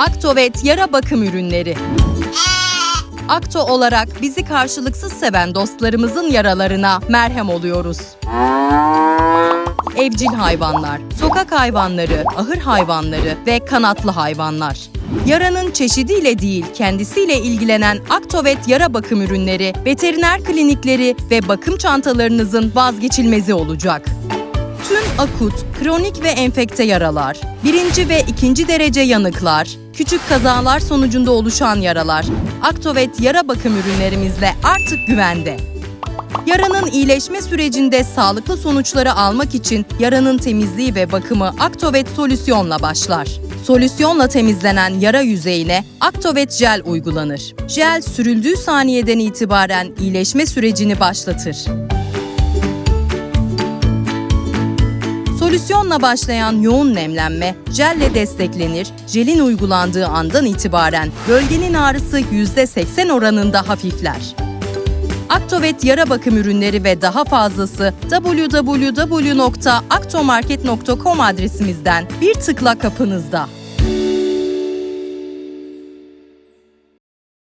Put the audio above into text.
Aktovet yara bakım ürünleri. Akto olarak bizi karşılıksız seven dostlarımızın yaralarına merhem oluyoruz. Evcil hayvanlar, sokak hayvanları, ahır hayvanları ve kanatlı hayvanlar. Yaranın çeşidiyle değil, kendisiyle ilgilenen Aktovet yara bakım ürünleri, veteriner klinikleri ve bakım çantalarınızın vazgeçilmezi olacak. Tüm akut, kronik ve enfekte yaralar, birinci ve ikinci derece yanıklar, küçük kazalar sonucunda oluşan yaralar, Aktovet yara bakım ürünlerimizle artık güvende. Yaranın iyileşme sürecinde sağlıklı sonuçları almak için yaranın temizliği ve bakımı Aktovet solüsyonla başlar. Solüsyonla temizlenen yara yüzeyine Aktovet jel uygulanır. Jel sürüldüğü saniyeden itibaren iyileşme sürecini başlatır. Solüsyonla başlayan yoğun nemlenme jelle desteklenir. Jelin uygulandığı andan itibaren bölgenin ağrısı %80 oranında hafifler. Aktovet yara bakım ürünleri ve daha fazlası www.aktomarket.com adresimizden bir tıkla kapınızda.